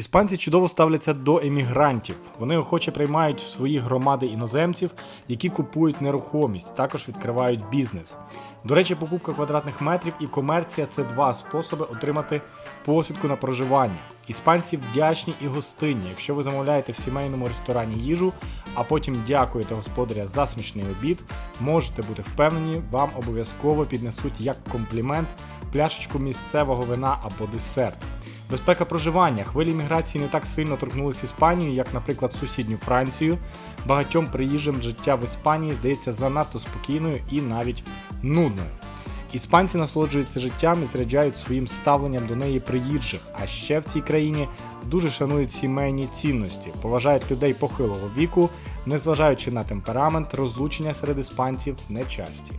Іспанці чудово ставляться до емігрантів. Вони охоче приймають в свої громади іноземців, які купують нерухомість, також відкривають бізнес. До речі, покупка квадратних метрів і комерція це два способи отримати посвідку на проживання. Іспанці вдячні і гостинні. Якщо ви замовляєте в сімейному ресторані їжу, а потім дякуєте господаря за смачний обід, можете бути впевнені, вам обов'язково піднесуть як комплімент пляшечку місцевого вина або десерт. Безпека проживання. Хвилі міграції не так сильно торкнулись Іспанію, як, наприклад, сусідню Францію. Багатьом приїжджим життя в Іспанії здається занадто спокійною і навіть нудною. Іспанці насолоджуються життям і заряджають своїм ставленням до неї приїжджих. А ще в цій країні дуже шанують сімейні цінності, поважають людей похилого віку, незважаючи на темперамент, розлучення серед іспанців нечасті.